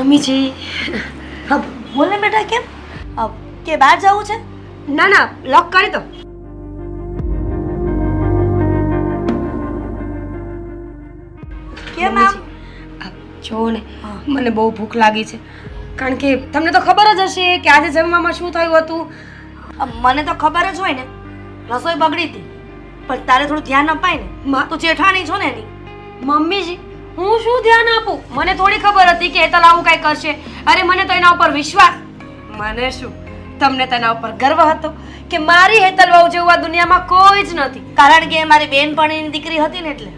મમ્મીજી હા બોલે બેટા કેમ? કે બહાર જવું છે? ના ના લોક કરી દો. કેમ આમ? જો ને મને બહુ ભૂખ લાગી છે. કારણ કે તમને તો ખબર જ હશે કે આજે જમવામાં શું થયું હતું. મને તો ખબર જ હોય ને રસોઈ બગડી હતી. પણ તારે થોડું ધ્યાન અપાય ને મા- તું જેઠાણી છો ને એની. મમ્મીજી હું શું ધ્યાન આપું? મને થોડી ખબર હતી કે હેતલ આવું કાંઈ કરશે. અરે મને તો એના ઉપર વિશ્વાસ. મને શું? તમને તેના ઉપર ગર્વ હતો કે મારી હેતલ વહુ જેવું આ દુનિયામાં કોઈ જ નથી. કારણ કે એ મારી બેનપણીની દીકરી હતી ને એટલે.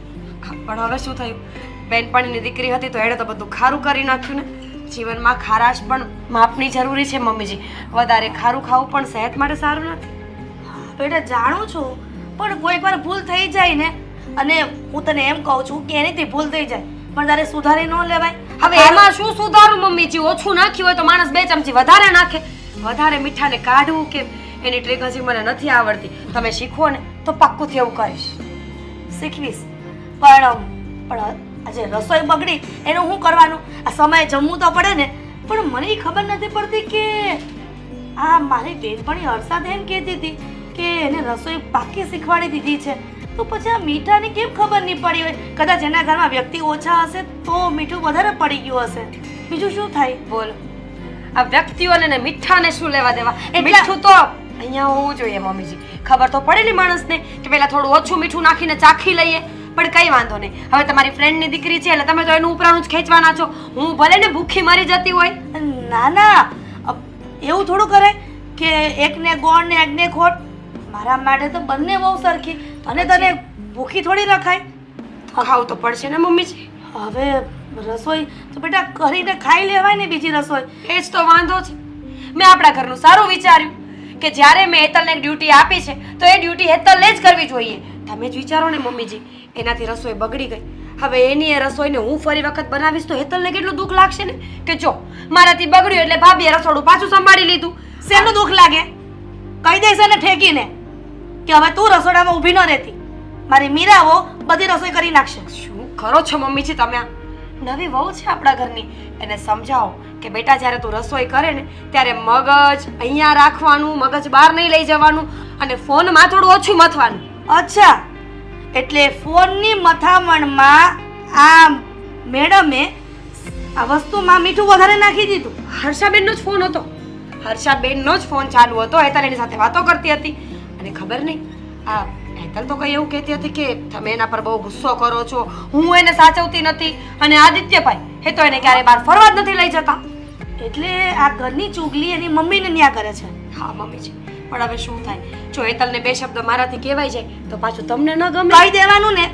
પણ હવે શું થયું? બેનપણીની દીકરી હતી તો એણે તો બધું ખારું કરી નાખ્યું ને? જીવનમાં ખારાશ પણ માપની જરૂરી છે મમ્મીજી. વધારે ખારું ખાવું પણ સેહત માટે સારું નથી. બેટા જાણું છું. પણ કોઈક વાર ભૂલ થઈ જાય ને અને હું તને એમ કહું છું કે એનીથી ભૂલ થઈ જાય. પણ તારે સુધારી ન લેવાય. હવે એમાં શું સુધારું મમ્મીજી ઓછું નાખ્યું હોય તો માણસ બે ચમચી વધારે નાખે. વધારે મીઠાને કાઢવું કેમ? એની ટ્રીક હજી મને નથી આવડતી. તમે શીખો ને તો પાક્કુંથી એવું કરીશ. શીખવીશ. પણ પણ આજે રસોઈ બગડી એનું શું કરવાનું? આ સમયે જમવું તો પડે ને પણ મને ખબર નથી પડતી કે આ મારી બેનપણી હર્ષાદ એમ કહેતી હતી કે એને રસોઈ પાકી શીખવાડી દીધી છે. તો પછી આ મીઠાની કેમ ખબર નહીં પડી હોય? કદાચ એના ઘરમાં વ્યક્તિ ઓછા હશે તો મીઠું વધારે પડી ગયું હશે. બીજું શું થાય? બોલ. આ વ્યક્તિઓને ને મીઠાને શું લેવા દેવા? એ મીઠું તો અહીંયા હોવું જોઈએ મમ્મીજી. ખબર તો પડે ને માણસને કે પહેલા થોડું ઓછું મીઠું નાખીને ચાખી લઈએ. પણ કઈ વાંધો નહીં. હવે તમારી ફ્રેન્ડની દીકરી છે એટલે તમે તો એનું ઉપરાણું જ ખેંચવાના છો. હું ભલે ને ભૂખી મરી જતી હોય. ના ના. એવું થોડું કરે કે એકને ગોળ ને એકને ખોટ. મારા માટે તો બંને બહુ સરખી. અને તને ભૂખી થોડી રખાય? ખાવું તો પડશે ને મમ્મીજી. હવે રસોઈ તો બેટા કરીને ખાઈ લેવાય ને બીજી રસોઈ. એ જ તો વાંધો છે. મેં આપણા ઘરનું સારું વિચાર્યું કે જ્યારે મેં હેતલને ડ્યુટી આપી છે તો એ ડ્યુટી હેતલને જ કરવી જોઈએ. તમે જ વિચારો ને મમ્મીજી એનાથી રસોઈ બગડી ગઈ. હવે એની એ રસોઈને હું ફરી વખત બનાવીશ તો હેતલને કેટલું દુઃખ લાગશે ને? કે જો મારાથી બગડ્યું એટલે ભાભીએ રસોડું પાછું સંભાળી લીધું. શેનું દુઃખ લાગે? કહી દઈશ એને ઠેકીને. કે હવે તું રસોડામાં ઊભી ન રહેતી. મારી મીરાઓ બધી રસોઈ કરી નાખશે. શું કરો છો મમ્મીજી તમે? નવી વહુ છે આપણા ઘરની. એને સમજાવો કે બેટા જ્યારે તું રસોઈ કરે ને ત્યારે મગજ અહીંયા રાખવાનું મગજ બહાર નહીં લઈ જવાનું અને ફોનમાં થોડું ઓછું મથવાનું. અચ્છા. એટલે ફોનની મથામણમાં આ મેડમે આ વસ્તુમાં મીઠું વધારે નાખી દીધું. હર્ષાબેનનો જ ફોન હતો. હર્ષાબેનનો જ ફોન ચાલુ હતો. હેતલ એની સાથે વાતો કરતી હતી. અને ખબર નહીં? આ હેતલ તો કઈ એવું કહેતી હતી કે તમે એના પર બહુ ગુસ્સો કરો છો. હું એને સાચવતી નથી અને આદિત્યભાઈ એ તો એને ક્યારે બહાર ફરવા જ નથી લઈ જતા. એટલે આ ઘરની ચુગલી એની મમ્મીને ન્યા કરે છે? હા મમ્મી છે. પણ હવે શું થાય? જો હેતલને બે શબ્દ મારાથી કહેવાય જાય તો પાછું તમને ન ગમે. કહી દેવાનું ને.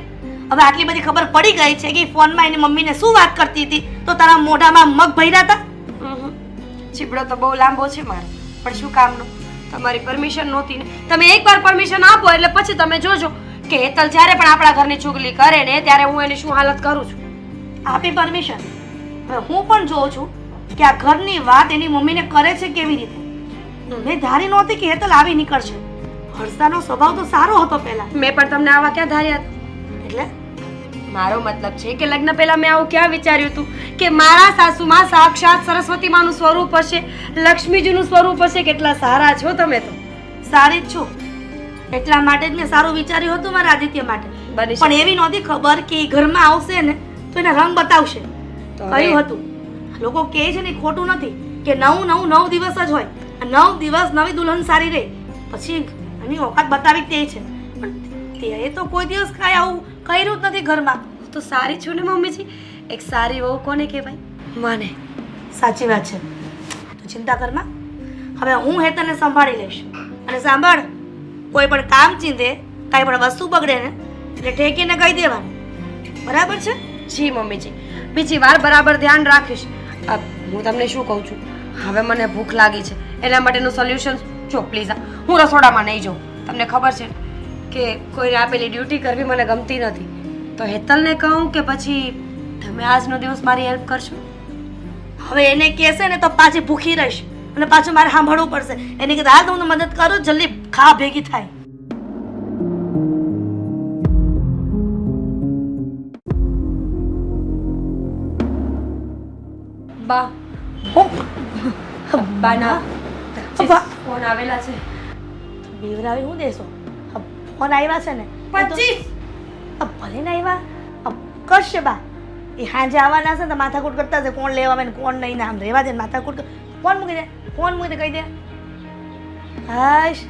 હવે આટલી બધી ખબર પડી ગઈ છે કે ફોનમાં એની મમ્મીને શું વાત કરતી હતી? તો તારા મોઢામાં મગ ભર્યા હતા. ચીબડો તો બહુ લાંબો છે મારો. પણ શું કામનો? તમારી પરમિશન નહોતી ને. તમે એકવાર પરમિશન આપો એટલે પછી તમે જોજો કે હેતલ જ્યારે પણ આપણા ઘરની ચુગલી કરે ને ત્યારે હું એની શું હાલત કરું છું? આપી પરમિશન હવે હું પણ જોઉં છું કે આ ઘરની વાત એની મમ્મીને કરે છે કેવી રીતે? મેં ધારી નહોતી કે હેતલ આવી નીકળશે. હર્ષાનો સ્વભાવ તો સારો હતો પહેલા. મેં પણ તમને આવા ક્યાં ધાર્યા? એટલે મારો મતલબ છે કે લગ્ન પહેલા મેં આવું ક્યાં વિચાર્યું હતું? કે મારા સાસુમાં સાક્ષાત સરસ્વતી માનું સ્વરૂપ હશે લક્ષ્મીજીનું સ્વરૂપ હશે કેટલા સારા છો તમે તો. સારી જ છો. એટલા માટે જ મેં સારું વિચાર્યું હતું મારા આદિત્ય માટે. પણ એવી નહોતી ખબર કે ઘરમાં આવશે ને તો એના રંગ બતાવશે. કયું હતું. લોકો કહે છે ને ખોટું નથી કે નવ નવ નવ દિવસ જ હોય. નવ દિવસ નવી દુલ્હન સારી રહે. પછી એની ઓકાત બતાવી તે છે. પણ એ તો કોઈ દિવસ કાંઈ આવું કર્યું જ નથી ઘરમાં. હું તો સારી છું ને મમ્મીજી? એક સારી વહુ કોને કહેવાય? મને. સાચી વાત છે. તું ચિંતા કરમાં હવે હું હેતને સંભાળી લઈશ. અને સાંભળ કોઈ પણ કામ ચીંધે કાંઈ પણ વસ્તુ બગડે ને એટલે ઠેકીને કહી દેવાનું. બરાબર છે? જી મમ્મીજી. બીજી વાર બરાબર ધ્યાન રાખીશ. હું તમને શું કહું છું? હવે મને ભૂખ લાગી છે. એના માટેનું સોલ્યુશન જો પ્લીઝ હું રસોડામાં નહીં જાઉં. તમને ખબર છે? કે કોઈને આપેલી ડ્યુટી કરવી મને ગમતી નથી. તો હેતલને કહું કે પછી તમે આજનો દિવસ મારી હેલ્પ કરશો? હવે એને કહેશે ને તો પાછી ભૂખી રહીશ. અને પાછું મારે સાંભળવું પડશે. એની કીધું હાલ હું મદદ કરું જલ્દી ખા ભેગી થાય. બા. બાના. ફોન આવેલા છે. બીવરાવી હું દેશો? ફોન આવ્યા છે ને? પચીસ! ભલે ને આવ્યા કરશે બા. એ હાજે આવવાના છે ને તો માથાકૂટ કરતા છે. કોણ લેવા આવે ને કોણ નહીં ને આમ રહેવા દે ને માથાકૂટ ફોન મૂકી દે ફોન મૂકી દે કહી દે. હાશ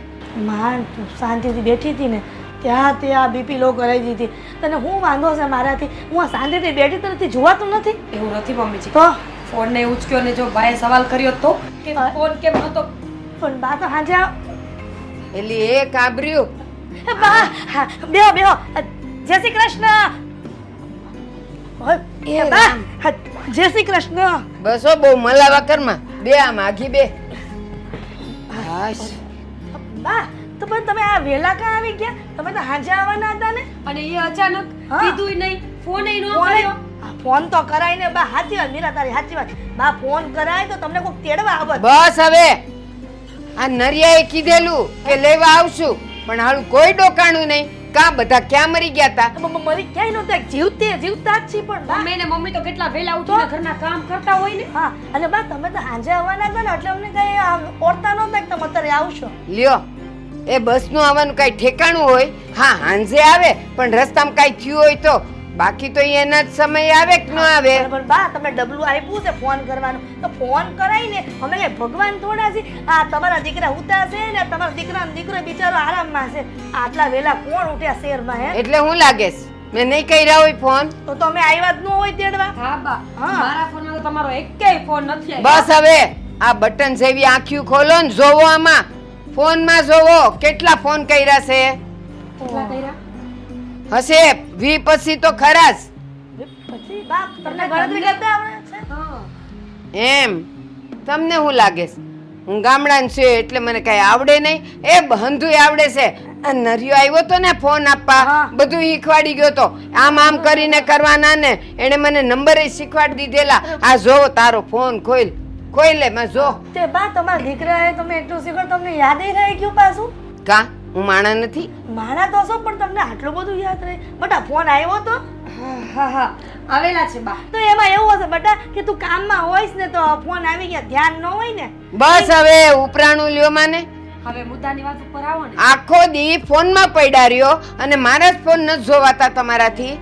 માન તું શાંતિથી બેઠી હતી ને. ત્યાં ત્યાં બીપી લો કરાવી દીધી તને હું વાંધો છે મારાથી? હું આ શાંતિથી બેઠી તો નથી જોવાતું નથી? એવું નથી મમ્મીજી. તો? ફોન ને ઉચક્યો ને જો ભાઈએ સવાલ કર્યો તો? કે ફોન કેમ નતો? પણ બા તો હાંજે એટલે એ કાબર્યું. બા! બેહો બેહો. જય શ્રી કૃષ્ણ. બા! જય શ્રી કૃષ્ણ. બસો બહુ મલાવા કરમાં બે આ આઘી બે. બા તો પણ તમે આ વેલા કા આવી ગયા? તમે તો હાંજે આવવાના હતા ને? અને એ અચાનક કીધું નહીં. ફોન એ નો ફોન કર્યો. ફોન તો કરાય ને બા. સાચી વાત મીરા તારી સાચી વાત. બા ફોન કરાય તો તમને કોઈ તેડવા આવત. બસ હવે. આ નરિયાએ કીધેલું કે લેવા આવશું. પણ હાલું કોઈ ડોકાણું નહીં. કા બધા ક્યાં મરી ગયા તા? મરી ક્યાંય નહોતા જીવતે જીવતા જ છીએ પણ બા. મમ્મી ને મમ્મી તો કેટલા વેલા ઉઠીને ઘરના કામ કરતા હોય ને. હા અને બા તમે તો હાંજે આવવાના હતા ને એટલે અમને કઈ ઓરતા ઓળતા નહોતા કે તમે અત્યારે આવશો. લ્યો એ બસનું આવવાનું કઈ ઠેકાણું હોય? હા હાંજે આવે પણ રસ્તામાં કઈ થયું હોય તો? બાકી તો એના જ સમય આવે કે ન આવે? બરાબર. બા તમે ડબલું આપ્યું છે ફોન કરવાનું. તો ફોન કરાઈને અમે ભગવાન થોડા છે આ તમારા દીકરા ઉતા છે ને તમારા દીકરા દીકરો બિચારો આરામમાં છે. આટલા વેલા કોણ ઉઠ્યા શેરમાં હે? એટલે હું લાગેશ? મેં નહીં કર્યા હોય ફોન? તો તમે આવ્યા જ ન હોય તેડવા. હા બા. હા. મારા ફોનમાં તો તમારો એકેય ફોન નથી આવ્યો. બસ હવે આ બટન જેવી આંખ્યું ખોલો ને જોવો આમાં. ફોનમાં જોવો કેટલા ફોન કર્યા છે? કેટલા કર્યા? હશે? વી પછી તો ખરા જ પછી બા તમને ગણતરી કરતા આવડે છે? એમ. તમને હું લાગે છે? હું ગામડાની છું એટલે મને કઈ આવડે નહીં. એ બંધુય આવડે છે. આ નરિયો આવ્યો તો ને ફોન આપવા. બધું શીખવાડી ગયો તો. આમ આમ કરીને કરવાના ને. એને મને નંબરે શીખવાડી દીધેલા. આ જો તારો ફોન ખોઈલ. ખોઈલે માં જો. તે બા તમારા દીકરાએ તમે એટલું શીખવાડ તમને યાદ રહી ગયું પાછું? કા? હું માણા નથી. માણા તો છો પણ તમને આટલું બધું યાદ રહે. બટા ફોન આવ્યો તો? હા હા હા. આવેલા છે બા. તો એમાં એવું હશે બટા કે તું કામમાં હોઈશ ને તો ફોન આવી ગયા ધ્યાન ન હોય ને. બસ હવે ઉપરાણું લ્યો માને. હવે મુદ્દાની વાત ઉપર આવો ને. આખો દી ફોનમાં પડ્યા રહ્યો અને મારા જ ફોન નથી જોવાતા તમારાથી.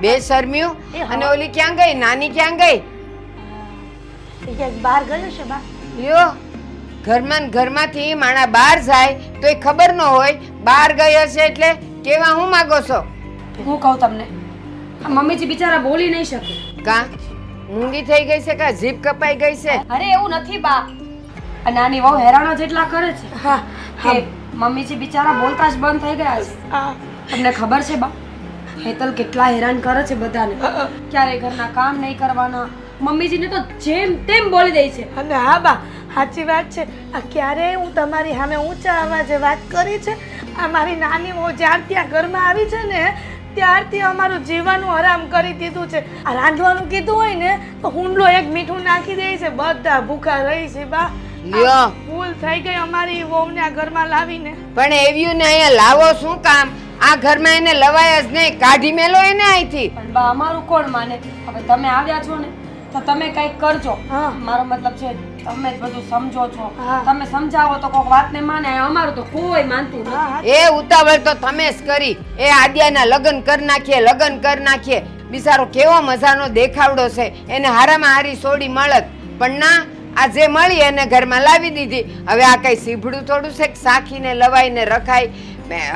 બે શરમ્યું. અને ઓલી ક્યાં ગઈ? નાની ક્યાં ગઈ? બહાર ગયો છે બા. લ્યો. ઘરમાં ને ઘરમાંથી માણા બહાર જાય તો એ ખબર ન હોય. બહાર ગઈ હશે એટલે કેવા હું માગો છો? હું કહું તમને આ મમ્મીજી બિચારા બોલી નહીં શકે. કા? મૂંગી થઈ ગઈ છે કા? જીભ કપાઈ ગઈ છે? અરે એવું નથી બા. આ નાની વહુ હેરાનો જેટલા કરે છે હા કે મમ્મીજી બિચારા બોલતા જ બંધ થઈ ગયા છે. તમને ખબર છે બા? હેતલ કેટલા હેરાન કરે છે બધાને. ક્યારે ઘરના કામ નહીં કરવાના. મમ્મીજીને તો જેમ તેમ બોલી દે છે. અને હા બા સાચી વાત છે. આ ક્યારેય હું તમારી સામે ઊંચા અવાજે વાત કરી છે? આ મારી નાની વહુ જ્યારથી આ ઘરમાં આવી છે ને ત્યારથી અમારું જીવવાનું આરામ કરી દીધું છે. આ રાંધવાનું કીધું હોય ને તો હુંડલો એક મીઠું નાખી દે છે. બધા ભૂખા રહી છે બા. લ્યો. ભૂલ થઈ ગઈ અમારી વહુને આ ઘરમાં લાવીને. પણ એવ્યું ને અહીંયા લાવો શું કામ? આ ઘરમાં એને લવાય જ નહીં. કાઢી મેલો એને અહીંથી. પણ બા અમારું કોણ માને? હવે તમે આવ્યા છો ને તો તમે કંઈક કરજો. હા. મારો મતલબ છે તમે જ બધું સમજો છો. તમે સમજાવો તો વાત વાતને માને અમારું તો કોઈ માનતું નથી. એ ઉતાવળ તો તમે જ કરી. એ આદ્યાના લગ્ન કરી નાખીએ લગ્ન કરી નાખીએ. બિચારો કેવો મજાનો દેખાવડો છે. એને હારામાં હારી સોડી મળત. પણ ના આ જે મળી એને ઘરમાં લાવી દીધી. હવે આ કઈ સીભડું થોડું છે કે સાખીને લવાઈને રખાય?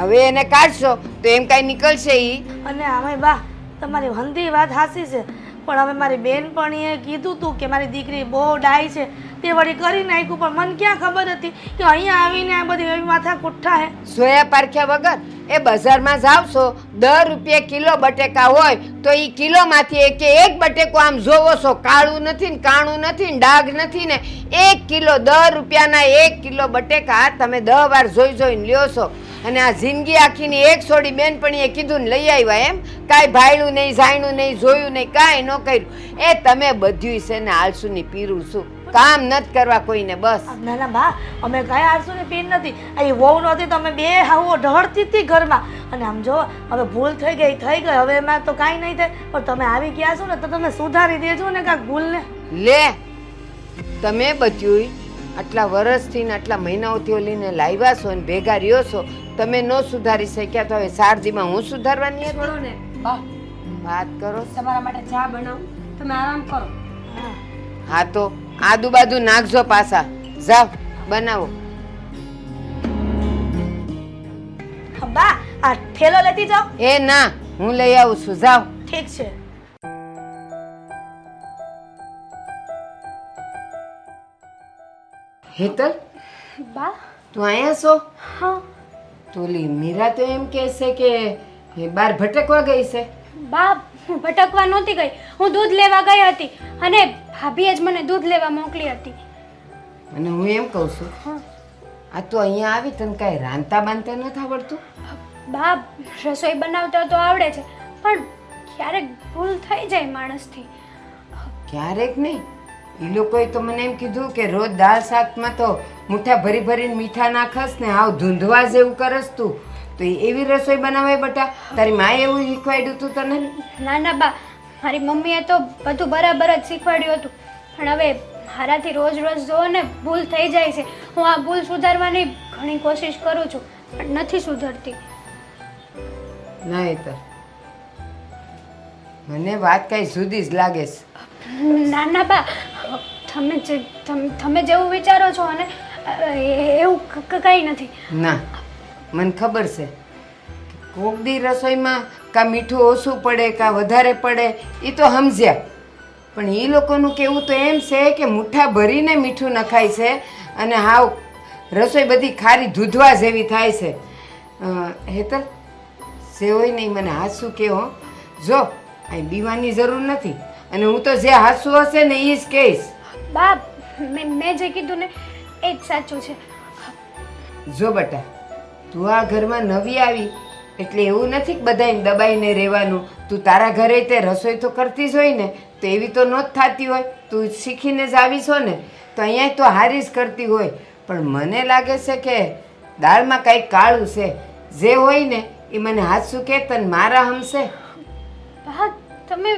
હવે એને કાઢશો તો એમ કઈ નીકળશે ઈ? અને આમે બા તમારી હંધી વાત હાસી છે. પણ હવે મારી બેનપણીએ કીધું તું કે મારી દીકરી બહુ ડાય છે. તે વળી કરી નાખ્યું, પણ મને ક્યાં ખબર હતી કે અહીંયા આવીને આ બધી એવી માથા કુઠ્ઠા હે. સોયા પારખ્યા વગર એ બજારમાં જાવશો દર રૂપિયા કિલો બટેકા હોય તો એ કિલોમાંથી એક એક બટેકો આમ જોવો છો કાળું નથી ને કાણું નથી ને ડાઘ નથી ને એક કિલો દર રૂપિયાના એક કિલો બટેકા તમે દહ વાર જોઈ જોઈને લ્યો છો અને આ જિંદગી આખીની એક છોડી બેનપણીએ કીધું ને લઈ આવ્યા એમ. કાંઈ ભાયડું નહીં જાણ્યું નહીં જોયું નહીં કાંઈ ન કર્યું. એ તમે બધું છે ને આળસુની પીરું છું. કામ નથી કરવા કોઈને બસ. ના ના બા અમે કઈ આરસુ પીર નથી. આ એ વહુ નહોતી તો અમે બે હાવો ઢળતી હતી ઘરમાં. અને આમ જો હવે ભૂલ થઈ ગઈ થઈ ગઈ. હવે એમાં તો કાંઈ નહીં થાય. પણ તમે આવી ગયા છો ને તો તમે સુધારી દેજો ને કાંઈક ભૂલને. લે તમે બધુંય આટલા વર્ષથી ને આટલા મહિનાઓથી ઓલીને લાવ્યા છો ને ભેગા રહ્યો છો તમે ન સુધારી શક્યા તો હવે શારદીમાં હું સુધારવાની છોડો ને. બા વાત કરો. તમારા માટે ચા બનાવું. તમે આરામ કરો. હા. હા તો આદુ બાદુ નાખજો પાછા. જાવ બનાવો. બા આ થેલો લેતી જાઓ. એ ના હું લઈ આવું છું. જાવ ઠીક છે. હેતલ? બા? તું અહીંયા છો? હા. તો ઓલી મીરા તો એમ કહેશે કે એ બાર ભટકવા ગઈ છે. બા ભટકવા નહોતી ગઈ. હું દૂધ લેવા ગઈ હતી અને ભાભીએ જ મને દૂધ લેવા મોકલી હતી. અને હું એમ કહું છું હા. આ તો અહીંયા આવી તને કાંઈ રાંધતા બાંધતા નથી આવડતું? બા રસોઈ બનાવતા તો આવડે છે પણ ક્યારેક ભૂલ થઈ જાય માણસથી. ક્યારેક નહીં. એ લોકોએ તો મને એમ કીધું કે રોજ દાળ શાકમાં તો મુઠ્ઠા ભરી ભરીને મીઠા નાખસ ને આવ ધૂંધવા જેવું કરસ તું. તો એવી રસોઈ બનાવે બટા? તારી માએ એવું શીખવાડ્યું હતું તને? ના ના બા. મારી મમ્મીએ તો બધું બરાબર જ શીખવાડ્યું હતું. પણ હવે મારાથી રોજ રોજ જોવો ને ભૂલ થઈ જાય છે. હું આ ભૂલ સુધારવાની ઘણી કોશિશ કરું છું પણ નથી સુધરતી. ના એ તો. મને વાત કાંઈ જુદી જ લાગે છે. ના ના બા. તમે જે તમ- જેવું વિચારો છો અને એવું કંઈ નથી. ના, મને ખબર છે કોક દી રસોઈમાં કાં મીઠું ઓછું પડે, કાં વધારે પડે એ તો સમજ્યા. પણ એ લોકોનું કહેવું તો એમ છે કે મુઠ્ઠા ભરીને મીઠું નખાય છે અને હાવ રસોઈ બધી ખારી દૂધવા જેવી થાય છે. હેતલ, જે હોય નહીં મને હાસું કે જો અહીં બીવાની જરૂર નથી. અને હું તો જે હાસું હશે ને એ જ કહીશ. બા મેં મેં જે કીધું ને એ જ સાચું છે. જો બટા તું આ ઘરમાં નવી આવી એટલે એવું નથી કે બધાને દબાઈને રહેવાનું. તું તારા ઘરે તે રસોઈ તો કરતી જ હોય ને તો એવી તો ન જ થતી હોય. તું શીખીને જ આવીશ ને તો અહીંયા તો હારી જ કરતી હોય. પણ મને લાગે છે કે દાળમાં કાંઈક કાળું છે. જે હોય ને એ મને હાથ શું કે તને મારા હમશે. હા તમે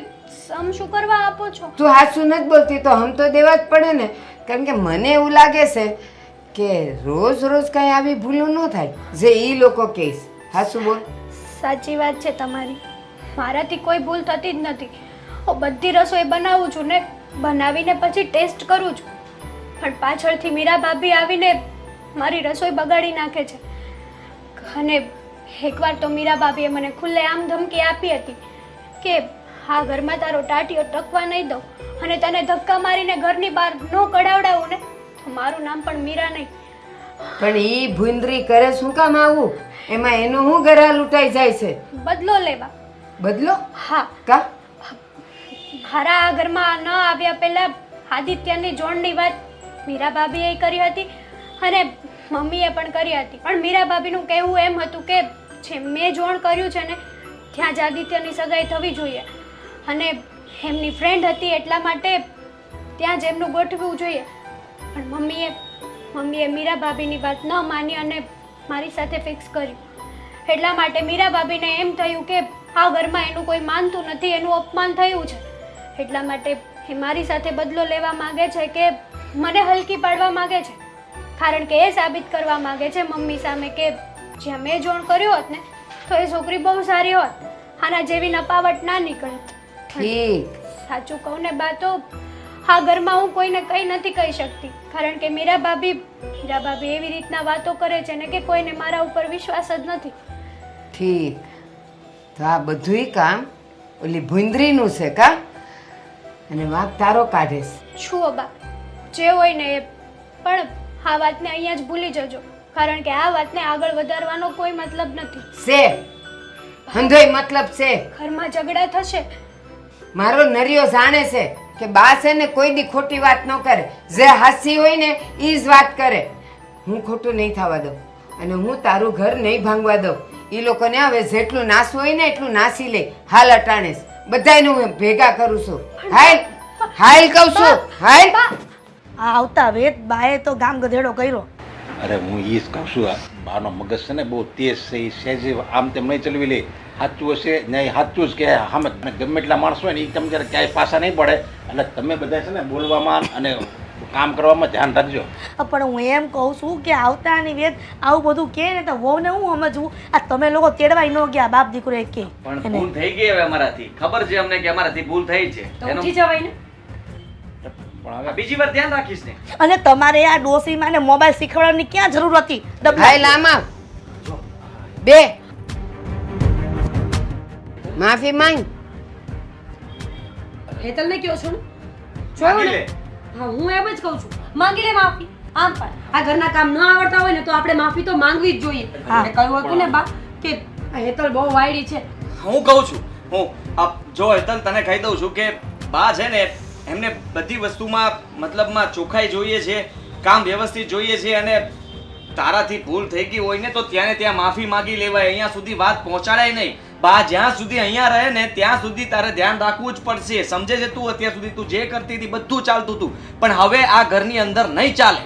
સમ શું કરવા આપો છો? તું હાચું નથી બોલતી તો હમ તો દેવા જ પડે ને. કારણ કે મને એવું લાગે છે કે રોજ રોજ કાંઈ આવી ભૂલો ન થાય જે એ લોકો કહેશ હાચું બોલ. સાચી વાત છે તમારી. મારાથી કોઈ ભૂલ થતી જ નથી. હું બધી રસોઈ બનાવું છું ને બનાવીને પછી ટેસ્ટ કરું છું. પણ પાછળથી મીરા ભાભી આવીને મારી રસોઈ બગાડી નાખે છે. અને એકવાર તો મીરા ભાભીએ મને ખુલ્લે આમ ધમકી આપી હતી કે આ ઘરમાં તારો ટાટિયો ટકવા નહીં દઉં અને તને ધક્કા મારીને ઘરની બહાર ન કડાવડાવું ને તો મારું નામ પણ મીરા નહીં. પણ ઈ ભૂંદરી કરે શું કામ આવું? એમાં એનું શું ગરા લૂંટાઈ જાય છે? બદલો લેવા બદલો? હા. કા? મારા આ ઘરમાં ન આવ્યા પહેલા આદિત્યની જોડની વાત મીરા ભાભીએ કરી હતી અને મમ્મીએ પણ કરી હતી. પણ મીરા ભાભીનું કહેવું એમ હતું કે જે મેં જોણ કર્યું છે ને ત્યાં જ આદિત્યની સગાઈ થવી જોઈએ. અને એમની ફ્રેન્ડ હતી એટલા માટે ત્યાં જ એમનું ગોઠવવું જોઈએ. પણ મમ્મીએ મમ્મીએ મીરા ભાભીની વાત ન માની અને મારી સાથે ફિક્સ કર્યું એટલા માટે મીરા ભાભીને એમ થયું કે આ ઘરમાં એનું કોઈ માનતું નથી, એનું અપમાન થયું છે. એટલા માટે એ મારી સાથે બદલો લેવા માગે છે કે મને હલકી પાડવા માગે છે. કારણ કે એ સાબિત કરવા માગે છે મમ્મી સામે કે જ્યાં મેં જોણ કર્યું હોત ને, તો એ છોકરી બહુ સારી હોત. આના જેવી નપાવટ ના નીકળત. ઠીક. સાચું કહું ને બા તો આ ઘરમાં હું કોઈને કંઈ નથી કહી શકતી. કારણ કે મીરા ભાભી મીરા ભાભી એવી રીતના વાતો કરે છે ને કે કોઈને મારા ઉપર વિશ્વાસ જ નથી. ઠીક. તો આ બધુંય કામ ઓલી ભૂંદરીનું છે કા? અને વાંક તારો કાઢે છે. છુઓ બા. જે હોય ને એ. પણ આ વાતને અહીંયા જ ભૂલી જજો. કારણ કે આ વાતને આગળ વધારવાનો કોઈ મતલબ નથી. છે. હંધોય મતલબ છે. ઘરમાં ઝઘડા થશે મારો નરિયો જાણે છે કે બા છે ને કોઈ દી ખોટી વાત ન કરે. જે હાસી હોય ને એ જ વાત કરે. હું ખોટું નહીં થવા દઉં અને હું તારું ઘર નહીં ભાંગવા દઉં. એ લોકોને હવે જેટલું નાસવું હોય ને એટલું નાસી લે. હાલ અટાણે બધાને હું ભેગા કરું છું. હાલ હાલ કહું છું. હાલ. આ આવતા વેત બાએ તો ગામ ગધેડો કર્યો. અરે હું એ જ કહું છું આ બાનો મગજ છે ને બહુ તેજ છે એ સહેજે આમ તેમ નહીં ચલવી લે. સાચું હશે નહીં સાચું જ કે સામે ગમે એટલા માણસો હોય ને એ તમે જ્યારે ક્યાંય પાછા નહીં પડે. એટલે તમે બધા છે ને બોલવામાં અને કામ કરવામાં ધ્યાન રાખજો. પણ હું એમ કહું છું કે આવતાની વેદ આવું બધું કે ને તો વહુને હું સમજવું? આ તમે લોકો તેડવાય ન ગયા બાપ દીકરો એક. કે પણ ભૂલ થઈ ગઈ હવે અમારાથી. ખબર છે અમને કે અમારાથી ભૂલ થઈ છે. તો ઉઠી જવાય ને? પણ હવે બીજી વાર ધ્યાન રાખીશ ને. અને તમારે આ ડોસીમાં ને મોબાઈલ શીખવાડવાની ક્યાં જરૂર હતી. હાય લામા. બે. માફી માંગ. હેતલને કયો છો? જોયું ને? હા હું એમ જ કહું છું. માંગી લે માફી. આમ પણ. આ ઘરના કામ ન આવડતા હોય ને તો આપણે માફી તો માંગવી જ જોઈએ. હા. મેં કહ્યું હતું ને બા કે આ હેતલ બહુ વાયડી છે. હું કહું છું હું જો હેતલ તને કહી દઉં છું કે બા છે ને એમને બધી વસ્તુમાં મતલબમાં ચોખ્ખાઈ જોઈએ છે કામ વ્યવસ્થિત જોઈએ છે અને તારાથી ભૂલ થઈ ગઈ હોય ને તો ત્યાં ને ત્યાં માફી માંગી લેવાય. અહીંયા સુધી વાત પહોંચાડાય નહીં. બા જ્યાં સુધી અહીંયા રહે ને ત્યાં સુધી તારે ધ્યાન રાખવું જ પડશે. સમજે છે તું અત્યાર સુધી તું જે કરતી હતી બધું ચાલતું હતું. પણ હવે આ ઘરની અંદર નહીં ચાલે.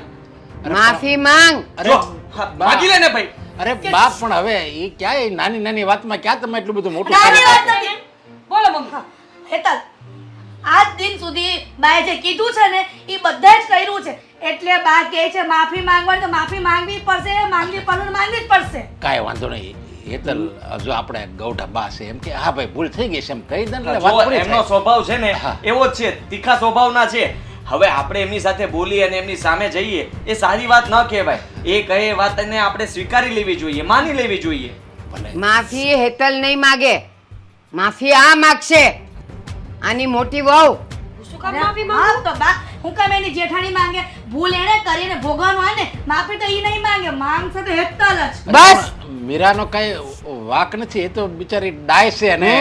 માફી માંગ. અરે માગી લે ને ભાઈ. અરે બાપ પણ હવે એ ક્યાં નાની નાની વાતમાં ક્યાં તમે એટલું બધું મોટું. બોલો મમ્મી. હેતલ દિન સુધી બાએ જે કીધું છે ને એ બધા જ કર્યું છે. એટલે બા કહે છે માફી માંગવાની તો માફી માંગવી પડશે માંગવી પડે માંગવી જ પડશે. કાંઈ વાંધો નહીં. હેતલ જો આપણે ગૌઠા બા છે એમ કે હા ભાઈ ભૂલ થઈ ગઈ છે એમ કહી દે ને વાત પૂરી એમનો સ્વભાવ છે ને એવો જ છે તીખા સ્વભાવના છે. હવે આપણે એમની સાથે બોલી અને એમની સામે જઈએ એ સારી વાત ન કહેવાય. એ કહે એ વાતને આપણે સ્વીકારી લેવી જોઈએ માની લેવી જોઈએ. માફી હેતલ નહીં માગે. માફી આ માગશે. આની મોટી વહુ કામ માફી માંગો? તો બા હું કામ એની જેઠાણી માંગે. ભૂલ એને કરીને ભોગવવાનું હોય ને માફી તો ઈ નહીં માંગે માંગશે તો હેતલ જ. બસ! મીરાનો કઈ વાક નથી એ તો બિચારી ડાય છે ને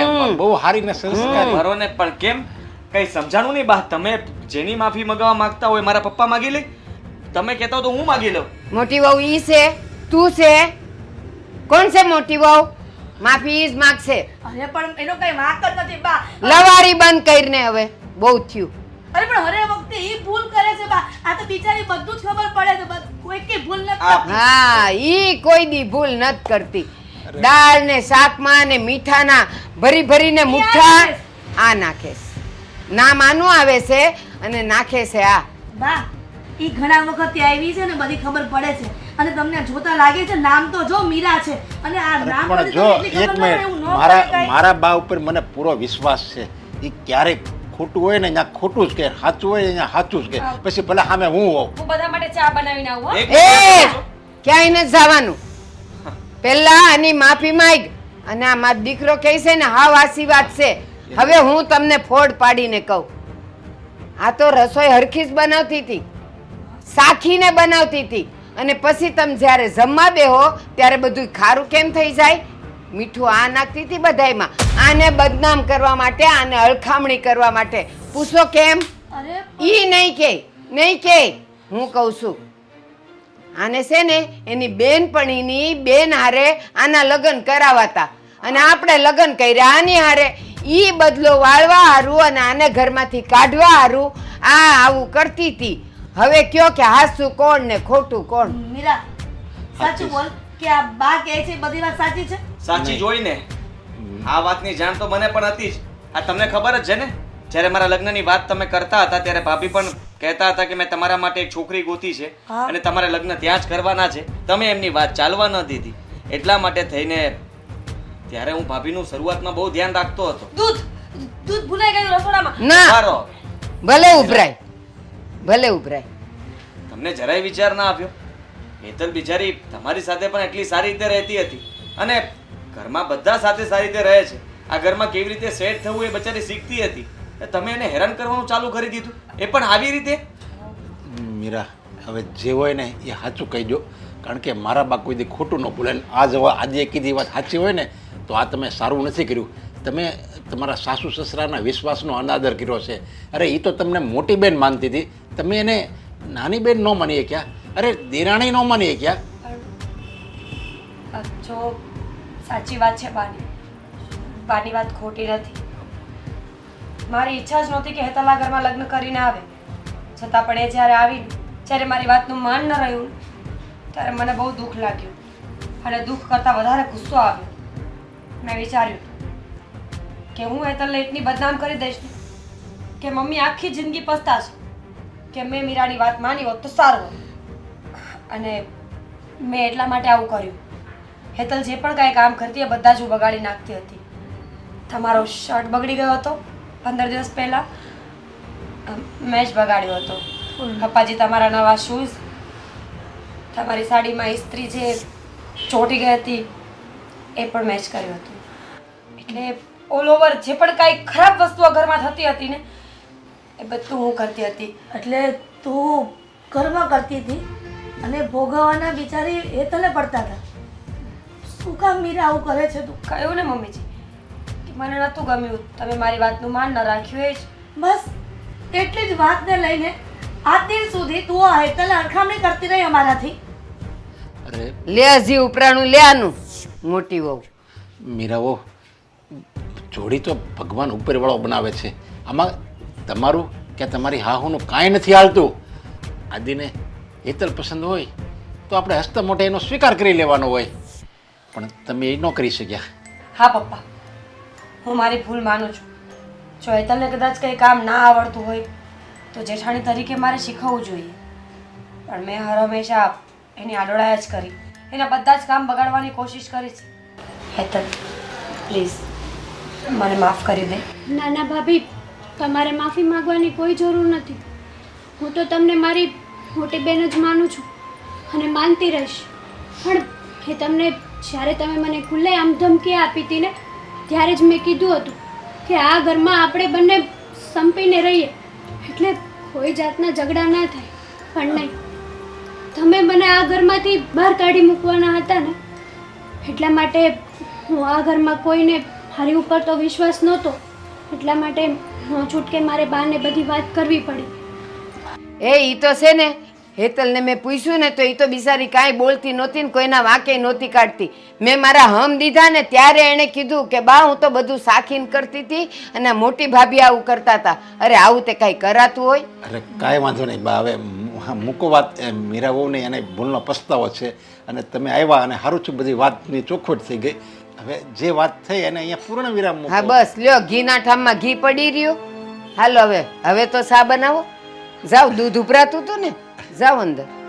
બહુ હારી ને સંસ્કારી. ભરો ને પણ કેમ? કઈ સમજાણું નહીં બા તમે જેની માફી મગાવવા માંગતા હોય મારા પપ્પા માગી લે. તમે કહેતા હો તો હું માગી લઉં. મોટી વહુ ઈ છે તું છે? કોણ છે મોટી વહુ? માફી ઈજ જ માગશે. અરે પણ એનો કઈ વાક જ નથી બા. લવારી બંધ કરીને હવે બહુ થયું. અરે પણ હરે વખતે ઈ ભૂલ કરે છે બા. આ તો બિચારી બધું જ ખબર પડે છે કોઈ કે ભૂલ નથી કરતી. હા ઈ કોઈ દી ભૂલ નથી કરતી. દાળ ને શાકમાં ને મીઠાના ભરી ભરીને મુઠ્ઠા નાખે આ નાખે છે. નામ આનું આવે છે અને નાખે છે આ. બા ઈ ઘણા વખત આવી છે ને બધી ખબર પડે છે. અને તમને જોતા લાગે છે નામ તો જો મીરા છે. અને આ નામ પણ જો એક ન મિનિટ. ન મારા મારા બા ઉપર મને પૂરો વિશ્વાસ છે. એ ક્યારેક ખોટું હોય ને અહીંયા ખોટું જ કે સાચું હોય ને ત્યાં સાચું જ કે. પછી ભલે સામે હું હોઉં. હું બધા માટે ચા બનાવીને આવું હો. એ ક્યાંય નથી જવાનું. પહેલા આની માફી માંગ. અને આ મારો દીકરો કહે છે ને હા વાસી વાત છે. હવે હું તમને ફોડ પાડીને કહું. આ તો રસોઈ હરખી જ બનાવતી હતી. સાખીને બનાવતી હતી. અને પછી તમે જ્યારે જમવા બેહો ત્યારે બધું ખારું કેમ થઈ જાય? મીઠું આ નાખતી હતી બધાયમાં. આને બદનામ કરવા માટે આને અળખામણી કરવા માટે. પૂછો કેમ? અરે ઈ નહીં કે નહીં કે. હું કહું છું આને છે ને એની બેનપણીની બેન હારે આના લગ્ન કરાવાતા. અને આપણે લગ્ન કર્યા આની હારે. ઈ બદલો વાળવા હારું અને આને ઘરમાંથી કાઢવા હારું. આ આવું કરતી હતી. હવે કયો કે હાસું કોણ ને ખોટું કોણ? મીરા સાચું બોલ કે આ બા કહે છે બધી વાત સાચી છે? સાચી જોઈને. આ વાતની જાણ તો મને પણ હતી જ. આ તમને ખબર જ છે ને? જ્યારે મારા લગ્નની વાત તમે કરતા હતા ત્યારે ભાભી પણ કહેતા હતા કે મેં તમારા માટે એક છોકરી ગોતી છે અને તમારે લગ્ન ત્યાં જ કરવાના છે. તમે એમની વાત ચાલવા ન દીધી. એટલા માટે થઈને ત્યારે હું ભાભીનું શરૂઆતમાં બહુ ધ્યાન રાખતો હતો. દૂધ દૂધ ભૂલાઈ ગયું રસોડામાં. ના. સારો ભલે ઉભરાય. ભલે ઉભરાય. તમને જરાય વિચાર ના આવ્યો. હેતલ બિચારી તમારી સાથે પણ એટલી સારી રીતે રહેતી હતી. અને ઘરમાં બધા સાથે સારી રીતે રહે છે. આ ઘરમાં કેવી રીતે સેટ થવું એ બચારી શીખતી હતી. તો તમે એને હેરાન કરવાનું ચાલુ કરી દીધું. એ પણ આવી રીતે? મીરા હવે જે હોય ને એ સાચું કહી દો. કારણ કે મારા બા કોઈ દી ખોટું ન બોલે. ને આ જો આજે કીધી વાત સાચી હોય ને તો આ તમે સારું નથી કર્યું. તમે તમારા સાસુ સસરાના વિશ્વાસનો અનાદર કર્યો છે. અરે એ તો તમને મોટી બેન માનતી હતી. તમે એને નાની બેન ન માનીએ ક્યાં? અરે દેરાણી ન માનીએ ક્યાં? જો સાચી વાત છે, બાની. બાની વાત ખોટી નથી. મારી ઈચ્છા જ નહોતી કે હેતલના ઘરમાં લગ્ન કરીને આવે. છતાં પણ એ જ્યારે આવી, જ્યારે મારી વાતનું માન ન રહ્યું, ત્યારે મને બહુ દુઃખ લાગ્યું. અને દુઃખ કરતાં વધારે ગુસ્સો આવ્યો. મેં વિચાર્યું કે હું હેતલને એટલી બદનામ કરી દઈશ કે મમ્મી આખી જિંદગી પસ્તાશે. કે મેં મીરાની વાત માની હોત તો સારું અને મેં એટલા માટે આવું કર્યું. હેતલ જે પણ કાંઈ કામ કરતી એ બધા જ હું બગાડી નાખતી હતી. તમારો શર્ટ બગડી ગયો હતો પંદર દિવસ પહેલાં. મેં જ બગાડ્યો હતો. પપ્પાજી તમારા નવા શૂઝ તમારી સાડીમાં ઇસ્ત્રી જે ચોંટી ગઈ હતી એ પણ મેચ કર્યું હતું. એટલે ઓલ ઓવર જે પણ કાંઈ ખરાબ વસ્તુઓ ઘરમાં થતી હતી ને એ બધું હું કરતી હતી. એટલે તું ઘરમાં કરતી હતી અને ભોગવવાના બિચારી એ તને પડતા હતા. શું કામ મીરા આવું કરે છે? તું કહ્યું ને મમ્મીજી? કે મને નહોતું ગમ્યું. તમે મારી વાતનું માન ન રાખ્યું એ જ. બસ એટલી જ વાતને લઈને આજ દિન સુધી તું આ હેતલ અરખામણી કરતી રહી અમારાથી. અરે લે હજી ઉપરાણું લે આનું. મોટી વહુ. મીરાઓ જોડી તો ભગવાન ઉપરવાળો બનાવે છે. આમાં તમારું કે તમારી હાહુનું કાંઈ નથી હાલતું. આદિને હેતલ પસંદ હોય તો આપણે હસ્ત મોટે એનો સ્વીકાર કરી લેવાનો હોય. પણ તમે એ ન કરી શક્યા. હા પપ્પા. હું મારી ભૂલ માનું છું. જો હેતલને કદાચ કંઈ કામ ના આવડતું હોય તો જેઠાણી તરીકે મારે શીખવવું જોઈએ. પણ મેં હર હંમેશા એની આડોળાય જ કરી. એના બધા જ કામ બગાડવાની કોશિશ કરી છે. હેતલ પ્લીઝ મને માફ કરી દે. નાના ભાભી તમારે માફી માંગવાની કોઈ જરૂર નથી. હું તો તમને મારી મોટી બેન જ માનું છું અને માનતી રહીશ. પણ એ તમને જ્યારે તમે મને ખુલ્લે આમ ધમકી આપી હતી ને, ત્યારે જ મેં કીધું હતું કે આ ઘરમાં આપણે બંને સંપીને રહીએ. એટલે કોઈ જાતના ઝઘડા ના થાય. પણ નહીં. તમે મને આ ઘરમાંથી બહાર કાઢી મૂકવાના હતા ને, એટલા માટે હું આ ઘરમાં કોઈને મારી ઉપર તો વિશ્વાસ નહોતો. એટલા માટે હું છૂટકે મારે બાને બધી વાત કરવી પડી. એ ઈ તો છે ને હેતલને મેં પૂછ્યું ને તો એ તો બિચારી કાંઈ બોલતી નહોતી ને કોઈના વાંકે નહોતી કાઢતી. મેં મારા હમ દીધા ને ત્યારે એણે કીધું કે બા હું તો બધું સાખીને કરતી હતી અને મોટી ભાભી આવું કરતા હતા અરે આવું તે કાંઈ કરાતું હોય? અરે કાંઈ વાંધો નહીં બા. હવે મૂકો વાત મીરા વહુને એને ભૂલનો પસ્તાવો છે અને તમે આવ્યા અને સારું છું બધી વાતની ચોખવટ થઈ ગઈ. હવે જે વાત થઈ એને અહીંયા પૂર્ણ વિરામ હા બસ લ્યો ઘીના ઠામમાં ઘી પડી રહ્યું. હાલો હવે હવે તો સા બનાવો? જાઓ દૂધ ઉભરાતું હતું ને? જાઓ અંદર